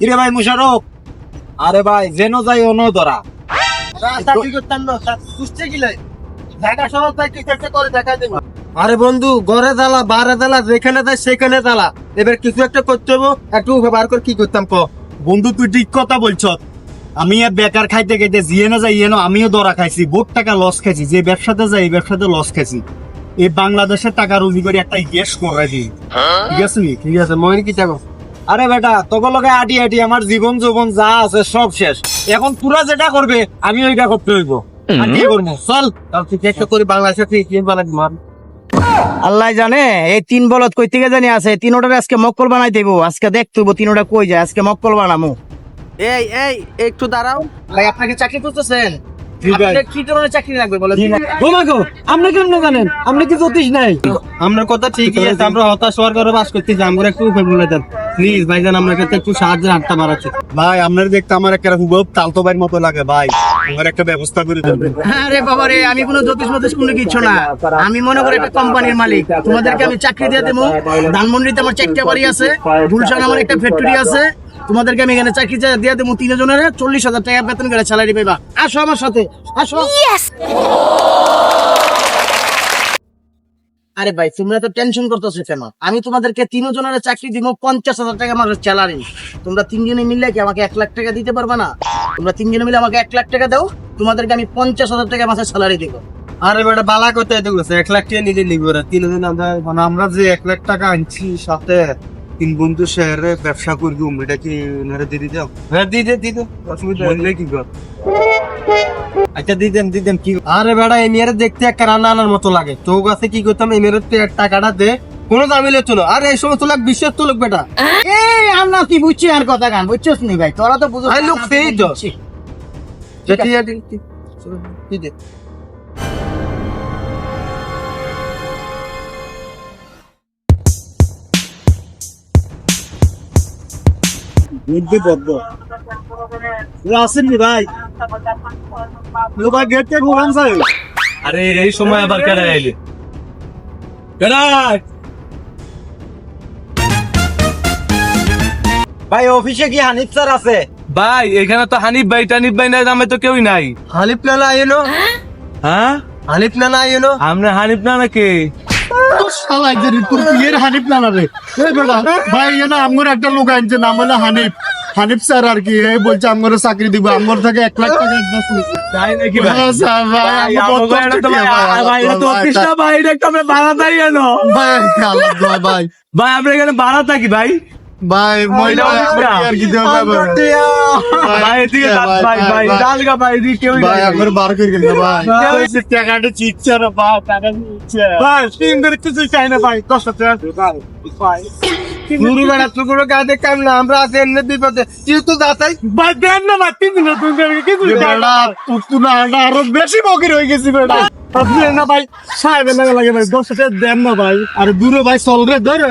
কিরে ভাই মুশারফ? আরে ভাই যেন যাই অন ধরা। আরে বন্ধু ঘরে জ্বালা বারে জ্বালা যেখানে যাই সেখানে জ্বালা। এবার কিছু একটা করতে হব একটু বার করে কি করতাম ক। বন্ধু তুই ঠিক কথা বলছ। আমি আর বেকার খাইতে খাইতে জিয়ে না যাই না আমিও দরা খাইছি বহুত টাকা লস খাইছি যে ব্যবসাতে যাই এই ব্যবসাতে লস খাইছি। এই বাংলাদেশের টাকা রুজি করে একটা ইতিহাস করে দিই। ঠিক আছে নি? ঠিক আছে মই কি চাকো আরে বেটা তোকে লগে আটি আটি আমার জীবন যৌবন যা আছে সব শেষ। এখন পুরা যেটা করবে আমি ওইটা করতে হইব। আর কি করব? চল তাহলে তুই একটা করে বাংলাদেশে তুই কি মার। আল্লাহ জানে এই তিন বলত কই থেকে জানি আছে? তিনোটার আজকে মক্কল বানাই দেবো। আজকে দেখতে হইবো তিনোটা কই যায় আজকে মক্কল বানামু। এই এই একটু দাঁড়াও। ভাই আপনাকে চাকরি করতেছেন? কি ধরনের চাকরি লাগবে বলে ঘুমাগো আপনি কেমন জানেন? আপনি কি জ্যোতিষ নাই? আপনার কথা ঠিকই আছে আমরা হতাশ হওয়ার করে বাস করতে যাই আমরা একটু উপরে বলে দেন। প্লিজ ভাইজান আমরা কাছে একটু সাহায্যের হাতটা বাড়াচ্ছে। ভাই আপনার দেখতে আমার একটা খুব তালতো ভাইয়ের মতো লাগে ভাই। আমার একটা ব্যবস্থা করে দেবেন আরে বাবা রে আমি কোনো জ্যোতিষ মতিষ কোনো কিছু না। আমি মনে করি একটা কোম্পানির মালিক। তোমাদেরকে আমি চাকরি দিয়ে দেবো ধানমন্ডিতে আমার চারটা বাড়ি আছে। গুলশান আমার একটা ফ্যাক্টরি আছে। তোমাদেরকে আমি এখানে চাকরি দিয়ে দেবো তিনজনের। চল্লিশ হাজার টাকা বেতন করে স্যালারি পাইবা। আসো আমার সাথে। আসো। আরে ভাই তোমরা তো টেনশন করতেছো কেন? আমি তোমাদেরকে তিনজনের চাকরি দিব পঞ্চাশ হাজার টাকা আমার স্যালারি তোমরা তিনজনে মিললে কি আমাকে এক লাখ টাকা দিতে পারবে না? তোমরা তিনজনে মিলে আমাকে এক লাখ টাকা দাও তোমাদেরকে আমি পঞ্চাশ হাজার টাকা মাসে স্যালারি দিব। আরে বেটা বালা করতে গেছে এক লাখ টাকা নিলে লিখব না তিন দিন আমরা মানে আমরা যে এক লাখ টাকা আনছি সাথে তিন বন্ধু শহরে ব্যবসা করবি এটা কি ওনারা দিয়ে দিতে হ্যাঁ দিয়ে দে দিয়ে দে। অসুবিধা কি কর? আচ্ছা দিদেন দিদেন কি? আরে বেড়া এমিয়ারে দেখতে একটা রান্না আনার মতো লাগে। তো কাছে কি করতাম এমিয়ারের তো এক টাকাটা দে কোনো দামিলে চলো আরে এই সময় তোলাক বিশ্বাস তোলক বেটা। এই আমরা কি বুঝছি আর কথা গান? বুঝছিস নি ভাই? তোরা তো বুঝো I look fake, ভাই? ভাই গেট থেকে ঘুরান স্যার। আরে এই সময় আবার কেডা আইলে? ভাই অফিসে কি হানিফ স্যার আছে? ভাই এখানে তো হানিফ ভাই টানিফ ভাই নাই নামে তো কেউই নাই। হানিফ নানা আইনো হ্যাঁ? হানিফ নানা আইনো আমরা হানিফ না নাকি শালা একজন হানিফ না রে। এই বেটা ভাই এ না আমগর একটা লোক আনছে নাম হলো হানিফ। হানিফ স্যার আর কি এই বলছে আমগর চাকরি দিব আমগর থেকে এক লাখ টাকা তাই নাকি ভাই? ভাই, ভাই, ভাই, আমরা ভাই ভাই, এখানে ভাড়া থাকি ভাই? ভাই না। আর কি দেওয়া ভাই, এদিকে ভাই, ভাই, ডালগা ভাই, এদিকে কেউই ভাই। একবার বার করে গেল ভাই। ওই যে টাকাটা চিচ্ছে না ভাই টাকা চিচ্ছে ভাই, তিন ধরে কিছু চাই না ভাই, দশ ভাই, গুরু বেড়া আমরা আছি এমনি বিপদে। তুই তো যাতাই ভাই, দেন না ভাই, তিন দিনের তিন দিনের কিছু বেড়া তুই না না আরও বেশি বকির হয়ে গেছি বেড়া। না ভাই, সাহেবের লাগা লাগে ভাই, দশ টাকা দেন না ভাই। আরে দূরে চল রে ধরে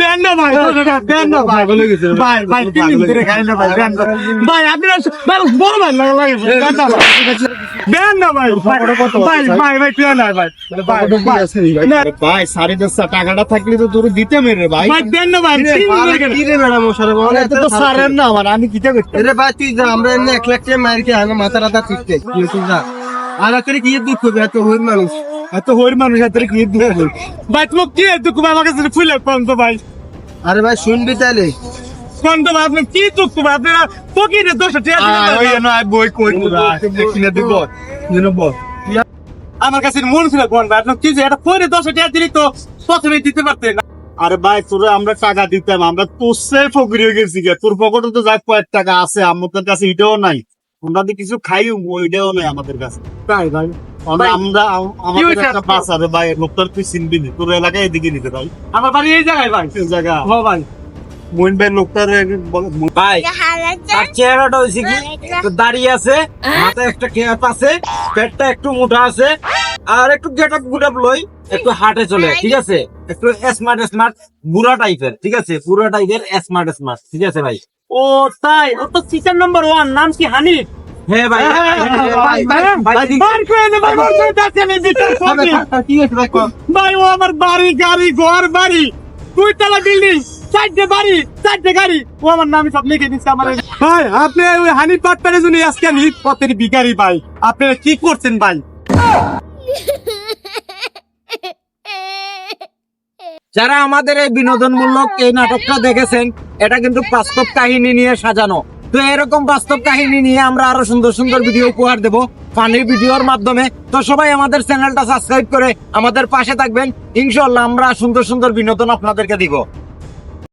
দেন না দশ দেন না হয়ে আপনার বড় লাগে ভাই, দেন না ভাই। ভাই, ভাই, ভাই, ভাই, ভাই, না ভাই। ভাই, ভাই, না, ভাই। সাড়ে দশটা টাকাটা থাকলে তো তোর দিতে মেরে ভাই। ভাই, দেন না ভাই, তিন দিন ধরে খাই না। কি রে ম্যাডাম মশারে বলে এত তো সারেন না আমার আমি কিটা করতে রে ভাই তুই যা আমরা এমনি এক লাখ টাকা মার কে আনা মাথা রাতা ঠিকতে তুই যা। আর তোর কি দুঃখ হবে এত হইর মানুষ। এত হইর মানুষ এত কি দুঃখ হবে? ভাই, তোমার কি দুঃখ ভাই, আমার ফুলে তো ভাই। আরে ভাই শুনবি তাহলে কোন তো কি আপনারা দশ টাকা বই কই কিনে দিব আমার কাছে মন ছিল কোন ভাই, আপনার কি যে এটা পরে দশ টাকা দিলি তো প্রথমে দিতে পারতেন আরে ভাই তোরে আমরা টাকা দিতাম আমরা তোর হয়ে গেছি গে তোর পকেটে তো যাক কয়েক টাকা আছে আমাদের কাছে এটাও নাই। আমরা তো কিছু খাই ওইটাও নাই আমাদের কাছে। তাই ভাই। আমরা ভাই, আমরা আম- আমাদের একটা বাস আছে ভাই লোকটার তুই চিনবি তোর এলাকায় এদিকে নিতে ভাই। আমার বাড়ি এই জায়গায় ভাই। জায়গা। হ ভাই। মোহিন ভাই লোকটার ভাই তার চেহারাটা হয়েছে কি? একটু দাঁড়িয়ে আছে মাথায় একটা খেয়াপ আছে পেটটা একটু মোটা আছে আর একটু গেট আপ গুট আপ লই একটু হাটে চলে ঠিক আছে? একটু স্মার্ট স্মার্ট বুড়া টাইপের ঠিক আছে? বুড়া টাইপের স্মার্ট স্মার্ট ঠিক আছে ভাই? ও তাই? ও তো টিচার নাম্বার ওয়ান নাম কি হানিফ? হ্যাঁ ভাই? ভাই ও আমার বাড়ি গাড়ি ঘর বাড়ি। দুই তলা বিল্ডিং চারটে বাড়ি, চারটে গাড়ি। ও আমার নামে সব লিখে দিচ্ছে আমার। ভাই, আপনি ওই হানি পাট্টারে জন্য আজকে আমি পথের ভিখারি ভাই। আপনারা কি করছেন ভাই? যারা আমাদের এই বিনোদনমূলক এই নাটকটা দেখেছেন, এটা কিন্তু বাস্তব কাহিনী নিয়ে সাজানো। তো এরকম বাস্তব কাহিনী নিয়ে আমরা আরও সুন্দর সুন্দর ভিডিও উপহার দেব ফানি ভিডিওর মাধ্যমে। তো সবাই আমাদের চ্যানেলটা সাবস্ক্রাইব করে আমাদের পাশে থাকবেন। ইনশাল্লাহ আমরা সুন্দর সুন্দর বিনোদন আপনাদেরকে দিব।